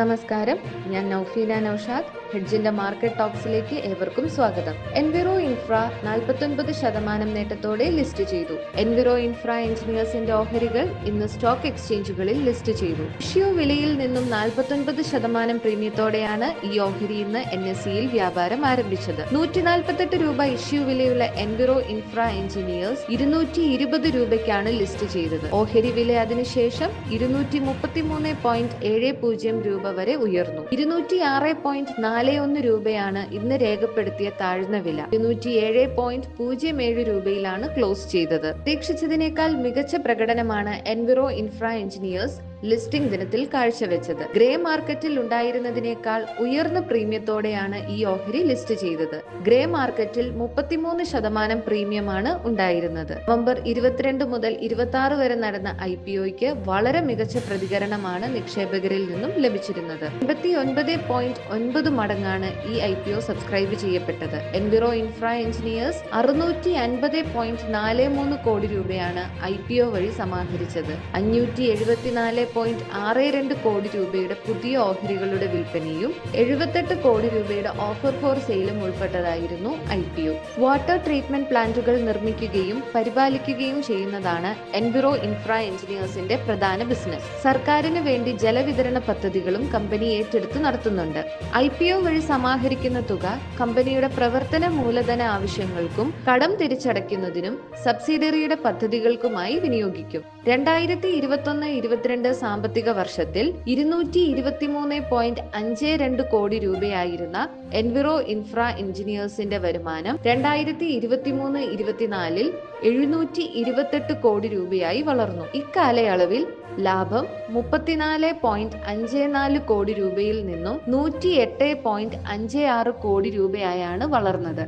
നമസ്കാരം. ഞാൻ നൌഫീന നൌഷാദ് ഹെഡ്ജിന്റെ മാർക്കറ്റ് ടോക്സിലേക്ക് ഏവർക്കും സ്വാഗതം. എൻവിറോ ഇൻഫ്ര നാൽപ്പത്തൊൻപത് ശതമാനം നേട്ടത്തോടെ ലിസ്റ്റ് ചെയ്തു. എൻവിറോ ഇൻഫ്ര എഞ്ചിനീയേഴ്സിന്റെ ഓഹരികൾ ഇന്ന് സ്റ്റോക്ക് എക്സ്ചേഞ്ചുകളിൽ ലിസ്റ്റ് ചെയ്തു. ഇഷ്യൂ വിലയിൽ നിന്നും നാൽപ്പത്തൊൻപത് ശതമാനം പ്രീമിയത്തോടെയാണ് ഈ ഓഹരി ഇന്ന് എൻ എസ് സിയിൽ വ്യാപാരം ആരംഭിച്ചത്. നൂറ്റി നാൽപ്പത്തെട്ട് രൂപ ഇഷ്യൂ വിലയുള്ള എൻവിറോ ഇൻഫ്ര എഞ്ചിനീയേഴ്സ് ഇരുന്നൂറ്റി ഇരുപത് രൂപയ്ക്കാണ് ലിസ്റ്റ് ചെയ്തത്. ഓഹരി വില അതിനുശേഷം ഇരുന്നൂറ്റി മുപ്പത്തിമൂന്ന് പോയിന്റ് ഏഴ് പൂജ്യം രൂപ വരെ ഉയർന്നു. ഇരുന്നൂറ്റി ആറ് പോയിന്റ് നാല് ഒന്ന് രൂപയാണ് ഇന്ന് രേഖപ്പെടുത്തിയ താഴ്ന്ന വില. ഇരുന്നൂറ്റി ഏഴ് പോയിന്റ് പൂജ്യം ഏഴ് രൂപയിലാണ് ക്ലോസ് ചെയ്തത്. പ്രതീക്ഷിച്ചതിനേക്കാൾ മികച്ച പ്രകടനമാണ് എൻവിറോ ഇൻഫ്ര എഞ്ചിനീയേഴ്സ് ലിസ്റ്റിംഗ് ദിനത്തിൽ കാഴ്ചവെച്ചത്. ഗ്രേ മാർക്കറ്റിൽ ഉണ്ടായിരുന്നതിനേക്കാൾ ഉയർന്ന പ്രീമിയത്തോടെയാണ് ഈ ഓഹരി ലിസ്റ്റ് ചെയ്തത്. ഗ്രേ മാർക്കറ്റിൽ മുപ്പത്തിമൂന്ന് ശതമാനം പ്രീമിയമാണ് ഉണ്ടായിരുന്നത്. നവംബർ ഇരുപത്തിരണ്ട് മുതൽ ഇരുപത്തി ആറ് വരെ നടന്ന ഐ പി ഒയ്ക്ക് വളരെ മികച്ച പ്രതികരണമാണ് നിക്ഷേപകരിൽ നിന്നും ലഭിച്ചിരുന്നത്. എൺപത്തി ഒൻപത് പോയിന്റ് ഒൻപത് മടങ്ങാണ് ഈ ഐ പി ഒ സബ്സ്ക്രൈബ് ചെയ്യപ്പെട്ടത്. എൻവിറോ ഇൻഫ്ര എഞ്ചിനീയേഴ്സ് അറുന്നൂറ്റി അൻപത് പോയിന്റ് നാല് മൂന്ന് കോടി രൂപയാണ് ഐ പി ഒ വഴി സമാഹരിച്ചത്. അഞ്ഞൂറ്റി എഴുപത്തിനാല് പോയിന്റ് ആറ് രണ്ട് കോടി രൂപയുടെ പുതിയ ഓഹരികളുടെ വിൽപ്പനയും എഴുപത്തെട്ട് കോടി രൂപയുടെ ഓഫർ ഫോർ സെയിലും ഉൾപ്പെട്ടതായിരുന്നു I P O. Water treatment പ്ലാന്റുകൾ നിർമ്മിക്കുകയും പരിപാലിക്കുകയും ചെയ്യുന്നതാണ് എൻവിറോ ഇൻഫ്ര എഞ്ചിനീയേഴ്സിന്റെ പ്രധാന ബിസിനസ് സർക്കാരിന് വേണ്ടി ജലവിതരണ പദ്ധതികളും കമ്പനി ഏറ്റെടുത്ത് നടത്തുന്നുണ്ട്. ഐ പി ഒ വഴി സമാഹരിക്കുന്ന തുക കമ്പനിയുടെ പ്രവർത്തന മൂലധന ആവശ്യങ്ങൾക്കും കടം തിരിച്ചടയ്ക്കുന്നതിനും സബ്സിഡറിയുടെ പദ്ധതികൾക്കുമായി വിനിയോഗിക്കും. രണ്ടായിരത്തി ഇരുപത്തൊന്ന് ഇരുപത്തിരണ്ട് സാമ്പത്തിക വർഷത്തിൽ ഇരുന്നൂറ്റി ഇരുപത്തിമൂന്ന് പോയിന്റ് അഞ്ച് രണ്ട് കോടി രൂപയായിരുന്ന എൻവിറോ ഇൻഫ്ര എഞ്ചിനീയേഴ്സിന്റെ വരുമാനം രണ്ടായിരത്തി ഇരുപത്തിമൂന്ന് ഇരുപത്തിനാലിൽ എഴുന്നൂറ്റി ഇരുപത്തെട്ട് കോടി രൂപയായി വളർന്നു. ഇക്കാലയളവിൽ ലാഭം മുപ്പത്തിനാല് പോയിന്റ് അഞ്ച് നാല് കോടി രൂപയിൽ നിന്നും നൂറ്റി എട്ട് പോയിന്റ് അഞ്ച് ആറ് കോടി രൂപയായാണ് വളർന്നത്.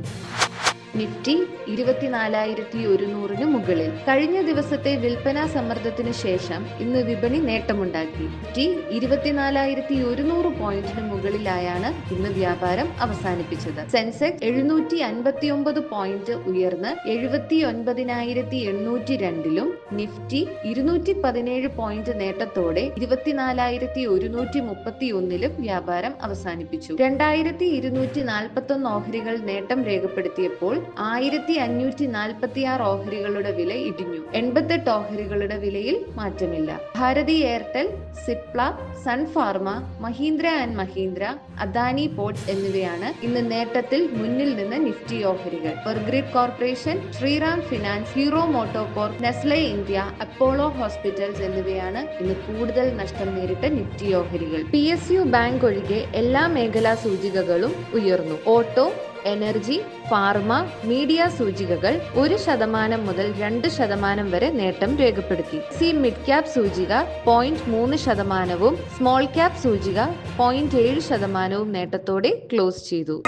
നിഫ്റ്റി ഇരുപത്തിനാലായിരത്തി ഒരുന്നൂറിന് മുകളിൽ. കഴിഞ്ഞ ദിവസത്തെ വിൽപ്പനാ സമ്മർദ്ദത്തിന് ശേഷം ഇന്ന് വിപണി നേട്ടമുണ്ടാക്കി. നിഫ്റ്റി ഇരുപത്തിനാലായിരത്തി ഒരുന്നൂറ് പോയിന്റിന് മുകളിലായാണ് ഇന്ന് വ്യാപാരം അവസാനിപ്പിച്ചത്. സെൻസെക്സ് എഴുന്നൂറ്റി അൻപത്തി ഒമ്പത് പോയിന്റ് ഉയർന്ന് എഴുപത്തി ഒൻപതിനായിരത്തി എണ്ണൂറ്റി രണ്ടിലും നിഫ്റ്റി ഇരുന്നൂറ്റി പതിനേഴ് പോയിന്റ് നേട്ടത്തോടെ ഇരുപത്തിനാലായിരത്തി ഒരുന്നൂറ്റി മുപ്പത്തി ഒന്നിലും വ്യാപാരം അവസാനിപ്പിച്ചു. രണ്ടായിരത്തി ഇരുന്നൂറ്റി നാൽപ്പത്തി ഒന്ന് ഓഹരികൾ നേട്ടം രേഖപ്പെടുത്തിയപ്പോൾ ആയിരത്തി അഞ്ഞൂറ്റി നാൽപ്പത്തി ആറ് ഓഹരികളുടെ വില ഇടിഞ്ഞു. എൺപത്തെട്ട് ഓഹരികളുടെ വിലയിൽ മാറ്റമില്ല. ഭാരതി എയർടെൽ സിപ്ല സൺഫാർമ മഹീന്ദ്ര ആൻഡ് മഹീന്ദ്ര അദാനി പോർട്സ് എന്നിവയാണ് ഇന്ന് നേട്ടത്തിൽ മുന്നിൽ നിന്ന് നിഫ്റ്റി ഓഹരികൾ. ബർഗ്രിഡ് corporation Shriram finance Hero MotoCorp Nestle India Apollo hospitals എന്നിവയാണ് ഇന്ന് കൂടുതൽ നഷ്ടം നേരിട്ട നിഫ്റ്റി ഓഹരികൾ. പി എസ് യു ബാങ്ക് ഒഴികെ എല്ലാ മേഖലാ സൂചികകളും ഉയർന്നു. ഓട്ടോ എനർജി ഫാർമ മീഡിയ സൂചികകൾ ഒരു ശതമാനം മുതൽ രണ്ട് ശതമാനം വരെ നേട്ടം രേഖപ്പെടുത്തി. സി മിഡ് ക്യാപ് സൂചിക പോയിന്റ് മൂന്ന് ശതമാനവും സ്മോൾ ക്യാപ് സൂചിക പോയിന്റ് ഏഴ് ശതമാനവും നേട്ടത്തോടെ ക്ലോസ് ചെയ്തു.